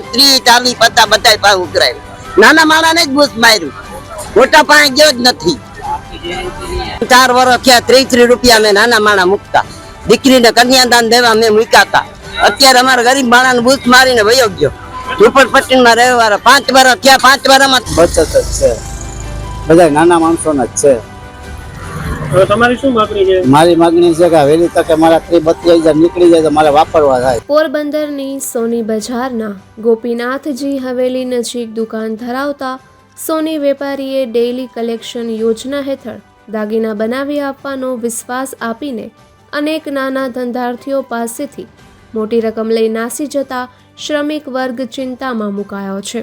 ત્રીસ ચાલી પત્તા બધા પાસે ઉઘરાયું. નાના માણા ને જ બુશ માર્યું. મોટા પાસે ગયો જ નથી. ચાર વર્ષ થયા ત્રીસ ત્રીસ રૂપિયા મેં નાના માણા મૂકતા. દીકરીને કન્યાદાન દેવા મેં મૂક્યા હતા અત્યારે અમારા ગરીબ માણા ને બુશ મારીને વયો ગયો. ઝુંપડપટ્ટી માં રહેવા પાંચ વર્ષ થયા, પાંચ વર્ષમાં બચત જ છે. બધા નાના માણસોના જ છે. તમારી શું માગણી છે? મારી માગણી છે કે વહેલી તકે મારા ત્રી બત્રીસ હજાર નીકળી જાય તો મારે વાપરવા થાય. પોરબંદરની સોની બજારના ગોપીનાથજી હવેલી નજીક દુકાન ધરાવતા સોની વેપારીએ ડેઇલી કલેક્શન યોજના હેઠળ દાગીના બનાવી આપવાનો વિશ્વાસ આપીને અનેક નાના ધંધાર્થીઓ પાસેથી મોટી રકમ લઈ નાસી જતા શ્રમિક વર્ગ ચિંતામાં મુકાયો છે.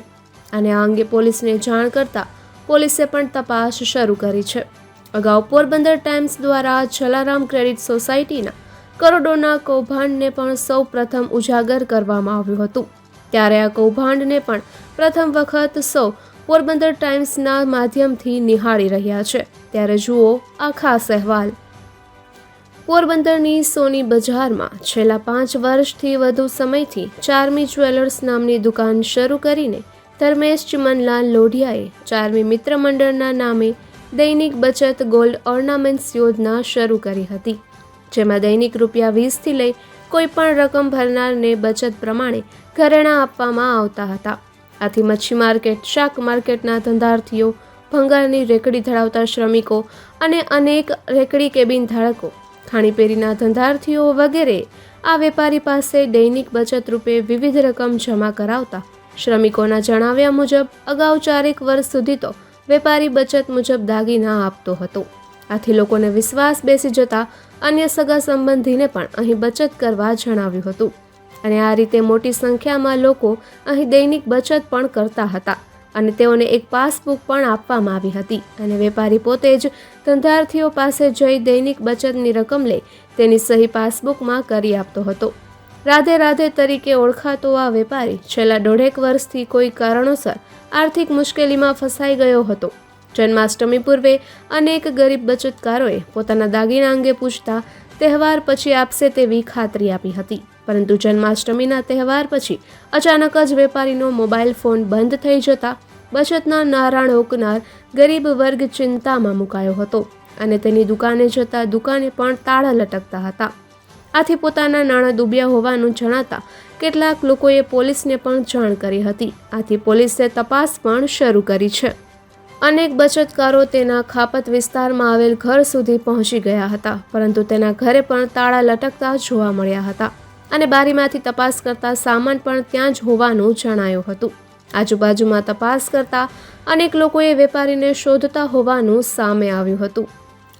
અને આ અંગે પોલીસને જાણ કરતા પોલીસે પણ તપાસ શરૂ કરી છે. અગાઉ પોરબંદર ટાઈમ્સ દ્વારા જલારામ ક્રેડિટ સોસાયટીના કરોડોના કૌભાંડને પણ સૌ પ્રથમ ઉજાગર કરવામાં આવ્યું હતું. ત્યારે આ કૌભાંડને પણ પ્રથમ વખત સૌ પોરબંદર ટાઈમ્સના માધ્યમથી નિહાળી રહ્યા છે. ત્યારે જુઓ આ ખાસ અહેવાલ. પોરબંદરની સોની બજારમાં છેલ્લા પાંચ વર્ષથી વધુ સમયથી ચારમી જ્વેલર્સ નામની દુકાન શરૂ કરીને ધર્મેશ ચિમનલાલ લોઢિયાએ ચારમી મિત્ર મંડળના નામે દૈનિક બચત ગોલ્ડ ઓર્નામેન્ટ્સ યોજના શરૂ કરી હતી, જેમાં દૈનિક રૂપિયા વીસથી લઈ કોઈપણ રકમ ભરનારને બચત પ્રમાણે ઘરેણાં આપવામાં આવતા હતા. આથી મચ્છી માર્કેટ, શાક માર્કેટના ધંધાર્થીઓ, ભંગારની રેકડી ધરાવતા શ્રમિકો અને અનેક રેકડી કેબિન ધારકો, ખાણીપેરીના ધંધાર્થીઓ વગેરે આ વેપારી પાસે દૈનિક બચત રૂપે વિવિધ રકમ જમા કરાવતા શ્રમિકોના જણાવ્યા મુજબ, અગાઉ ચારેક વર્ષ સુધી તો વેપારી બચત મુજબ દાગીના આપતો હતો. આથી લોકોને વિશ્વાસ બેસી જતા અન્ય સગા સંબંધીને પણ અહીં બચત કરવા જણાવ્યું હતું. અને આ રીતે મોટી સંખ્યામાં લોકો અહીં દૈનિક બચત પણ કરતા હતા અને તેઓને એક પાસબુક પણ આપવામાં આવી હતી. અને વેપારી પોતે જ ધંધાર્થીઓ પાસે જઈ દૈનિક બચતની રકમ લે તેની સહી પાસબુકમાં કરી આપતો હતો. રાધે રાધે તરીકે ઓળખાતો આ વેપારી છેલ્લા દોઢેક વર્ષથી કોઈ કારણોસર આર્થિક મુશ્કેલીમાં ફસાઈ ગયો હતો. જન્માષ્ટમી પૂર્વે અનેક ગરીબ બચતકારોએ પોતાના દાગીના અંગે પૂછતા તહેવાર પછી આપશે તેવી ખાતરી આપી હતી. પરંતુ જન્માષ્ટમીના તહેવાર પછી અચાનક જ વેપારીનો મોબાઈલ ફોન બંધ થઈ જતા બચતના નારાણ ઓકનાર ગરીબ વર્ગ ચિંતામાં મુકાયો હતો અને તેની દુકાને જતા દુકાને પણ તાળા લટકતા હતા. આથી પોતાના નાણાં ડૂબ્યા હોવાનું જણાતા કેટલાક લોકોએ પોલીસને પણ જાણ કરી હતી. આથી પોલીસે તપાસ પણ શરૂ કરી છે. અનેક બચતકારો તેના ખાપત વિસ્તારમાં આવેલ ઘર સુધી પહોંચી ગયા હતા, પરંતુ તેના ઘરે પણ તાળા લટકતા જોવા મળ્યા હતા અને બારીમાંથી તપાસ કરતા સામાન પણ ત્યાં જ હોવાનું જણાયું હતું. આજુબાજુમાં તપાસ કરતા અનેક લોકોએ વેપારીને શોધતા હોવાનું સામે આવ્યું હતું.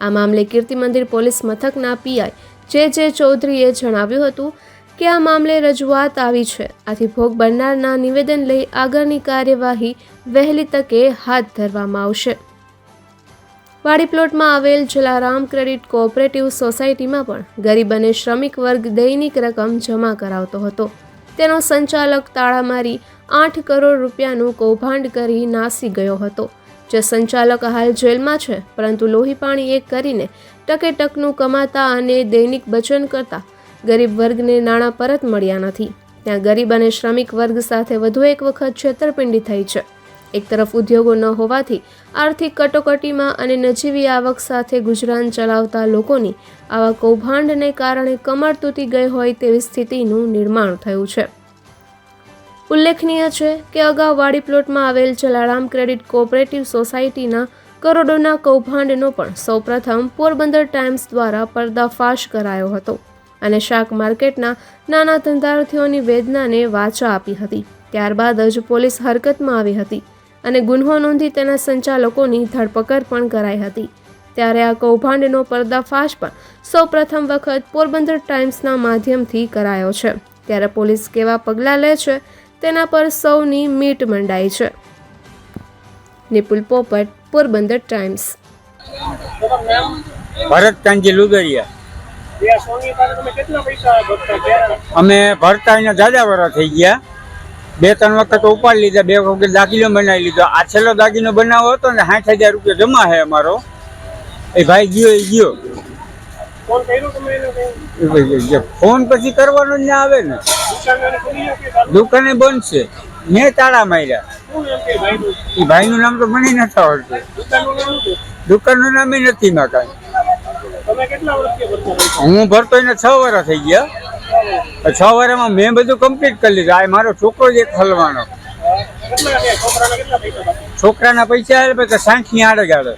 આ મામલે કીર્તિ મંદિર પોલીસ મથકના પીઆઈ જે જે ચૌધરીએ જણાવ્યું હતું કે આ મામલે રજૂઆત આવી છે. આથી ભોગ બનનારના નિવેદન લઈ આગળની કાર્યવાહી વહેલી તકે હાથ ધરવામાં આવશે. વાડી પ્લોટમાં આવેલ જલારામ ક્રેડિટ કોઓપરેટિવ સોસાયટીમાં પણ ગરીબ અને શ્રમિક વર્ગ દૈનિક રકમ જમા કરાવતો હતો. તેનો સંચાલક તાળા મારી આઠ કરોડ રૂપિયાનું કૌભાંડ કરી નાસી ગયો હતો. જે સંચાલક હાલ જેલમાં છે, પરંતુ લોહી પાણી એક કરીને ટકે ટકનું કમાતા અને દૈનિક બચન કરતા ગરીબ વર્ગને નાણાં પરત મળ્યા નથી. ત્યાં ગરીબ અને શ્રમિક વર્ગ સાથે વધુ એક વખત છેતરપિંડી થઈ છે. એક તરફ ઉદ્યોગો ન હોવાથી આર્થિક કટોકટીમાં અને નજીવી આવક સાથે ગુજરાન ચલાવતા લોકોની આવા કૌભાંડને કારણે કમર તૂટી ગઈ હોય તેવી સ્થિતિનું નિર્માણ થયું છે. ઉલ્લેખનીય છે કે અગાઉ વાડી પ્લોટમાં આવેલ જલારામ ક્રેડિટ કોઓપરેટિવ સોસાયટીના કરોડોના કૌભાંડનો પણ સૌપ્રથમ પોરબંદર ટાઈમ્સ દ્વારા પર્દાફાશ કરાયો હતો. અને શાક માર્કેટના નાના ધંધાર્થીઓની વેદનાને વાચા આપી હતી. ત્યારબાદ જ પોલીસ હરકતમાં આવી હતી અને ગુન્હો નોંધી તેના સંચાલકોની ધરપકડ પણ કરાઈ હતી. ત્યારે આ કૌભાંડનો પર્દાફાશ પણ સૌ પ્રથમ વખત પોરબંદર ટાઈમ્સના માધ્યમથી કરાયો છે. ત્યારે પોલીસ કેવા પગલાં લે છે તેના પર સૌની મીટ મંડાઈ છે. નિપુલ પોપટ, પોરબંદર ટાઈમ્સ ભરત કાંજી લુગરિયા અમે ભરતા એને વરા થઈ ગયા. બે ત્રણ વખત ઉપાડી લીધા. બે વખત દાગીનો બનાવી લીધો. આ છેલ્લો દાગીનો બનાવો હતો ને સાઠ હજાર રૂપિયા જમા છે અમારો. એ ભાઈ ગયો એ ગયો. ફોન પછી કરવાનો જ ના આવે ને. દુકાન બંધ છે. મેં તાળા માર્યા. એ ભાઈનું નામ તો મને નથી આવડતું. દુકાનનું નામ નથી માં કાંઈ તમે કેટલા વર્ષથી ભરતા પૈસા હું ભરતો એને છ વર્ષ થઈ ગયા. છ વર્ષમાં મેં બધું કમ્પ્લીટ કરી લીધું. આ મારો છોકરો જ એક હલવાનો. છોકરાના પૈસા? આવે પછી સાઠની આડે ગાડે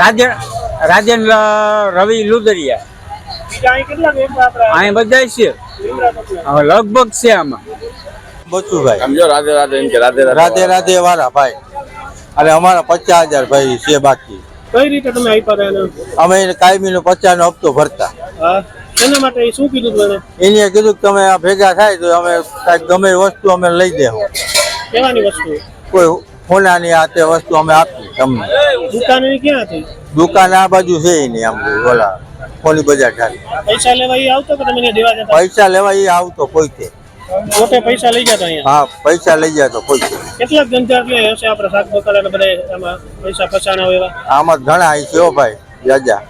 રાજન રાજન રવિ લુદરિયા. અહીં છે બધા છે. હવે લગભગ છે આમાં. બચુભાઈ. સમજો રાધે રાધે રાધે રાધે. રાધે વાળા ભાઈ. અને અમારા પચાસ હજાર ભાઈ છે બાકી. કઈ રીતે તમે આપ્યા રહ્યા અમે એને? કાયમી નો પચાસ નો હપ્તો ભરતા. એના માટે શું કીધું તમે એને? કીધું કે તમે આ ભેગા થાય તો અમે કાંઈક ગમે વસ્તુ અમે લઈ દેવું કેવાની વસ્તુ? કોઈ સોનાની આ તે વસ્તુ અમે આપી તમને. દુકાન ક્યાં હતી? દુકાન આ બાજુ છે એની આમ ઓલા ફોની બજાર ઠારી પૈસા લેવા એ આવતો કે તમે દેવા પૈસા લેવા એ આવતો કોઈ તે પોતે પૈસા લઈ જતો અહીંયા? હા પૈસા લઈ જાય તો કોઈ. કેટલા ધંધા લે હશે આપણે શાક બકાલા ને બધા એમાં પૈસા ફસાણા હોય એવા? આમાં ઘણા અહીં છે ભાઈ રાજા.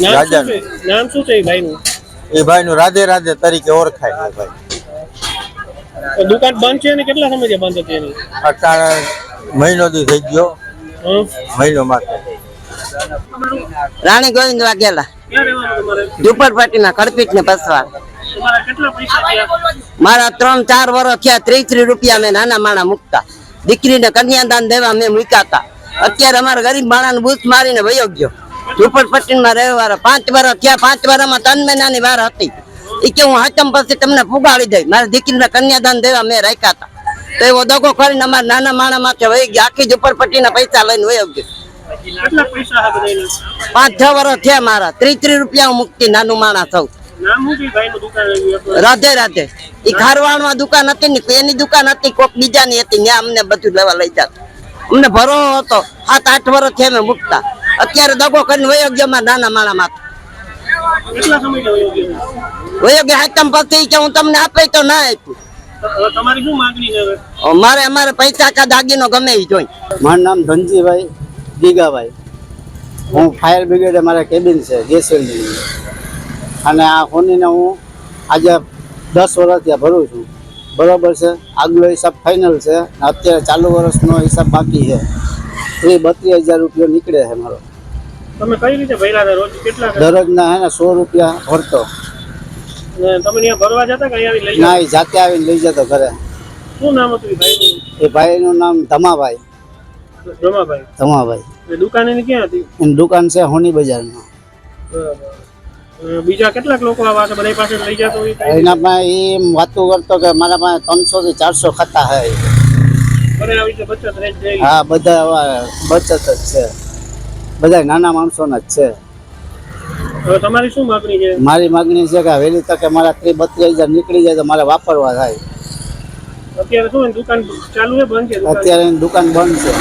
નામ રાજા. શું છે? નામ શું છે એ ભાઈનું? એ ભાઈનું રાધે રાધે તરીકે ઓળખાય છે ભાઈ. દુકાન બંધ છે ને કેટલા સમયથી બંધ હતી એની? અટાણે મહિનો દી થઈ ગયો? મહિનો માથે. રાણી ગોવિંદ વાઘેલા. રહેવાનું તમારે? ઝુંપડપટ્ટીના ને પસવાડ મારા ત્રણ ચાર વર્ષ થયા ત્રીસ ત્રીસ રૂપિયા મેં નાના માણા મૂકતા. દીકરીને કન્યાદાન દેવા મેં મૂકાતા. અત્યારે અમારા ગરીબ માણાને બૂથ મારીને વયો ગયો. ઝુંપડપટ્ટીમાં રહેવાળા પાંચ વર્ષ થયા પાંચ વર્ષમાં ત્રણ મહિનાની વાર હતી. એ કે હું હાચમ પછી તમને ફુગાડી દઈ મારી દીકરીને કન્યાદાન દેવા મેં રાખ્યા હતા. તો એવો દગો કરીને અમારા નાના માણા માથે વહી ગયા. આખી ઝુંપડપટ્ટીના પૈસા લઈને વયો ગયો? પાંચ છ વર્ષ થયા મારા. ત્રીસ ત્રીસ રૂપિયા હું મૂકતી નાનું માણા સૌ આપણું? રાધે એ ખારવાણમાં દુકાન હતી ને એની દુકાન હતી કોક બીજાની હતી ત્યાં અમને બધું લેવા લઈ જતા. અમને ભરો હતો. સાત આઠ વર્ષથી અમે મૂકતા. અત્યારે દગો કરીને વયો ગયો મારા નાના માણા માં વયો ગયો છે? વયો ગયો હાથમ પછી કે હું તમને આપે તો ના આપ્યું. તો હવે તમારી શું માંગણી છે હવે? મારે અમારે પૈસા કા દાગીનો ગમે એ જોઈ. મારું નામ ધનજીભાઈ ગીગાભાઈ. હું ફાયર બ્રિગેડ મારા કેબિન છે જેસેલની અને આ હોનીને હું આજે દસ વર્ષ ત્યાં ભરું છું. બરાબર છે? આગલો હિસાબ ફાઇનલ છે અત્યારે ચાલુ વર્ષનો હિસાબ બાકી છે. એ બત્રીસ હજાર રૂપિયો નીકળે છે મારો. તમે કઈ રીતે ભર્યા રોજ કેટલા દરરોજના હે ને સો રૂપિયા ભરતો. તમે ભરવા જતા કે અહીંયા લઈ ના એ જાતે આવીને લઈ જતો ઘરે. શું નામ હતું એ ભાઈનું? નામ ધમાભાઈ. ધમાભાઈ. ધમાભાઈ. દુકાન એની ક્યાં હતી? દુકાન છે હોની બજારમાં. બરાબર. બીજા કેટલાક લોકો આવા છે? બધા પાસે લઈ જતો હોય? એના પાસે એમ વાતો કરતો કે મારા પાસે ત્રણસો થી ચારસો ખાતા હે. હા બધા આવા બચત જ છે. બધા નાના માણસોના જ છે. તમારી શું માંગણી છે? મારી માગણી છે કે વહેલી તકે મારા ત્રીસ બત્રીસ હજાર નીકળી જાય તો મારે વાપરવા થાય. અત્યારે શું દુકાન ચાલુ છે બંધ છે? અત્યારે દુકાન બંધ છે.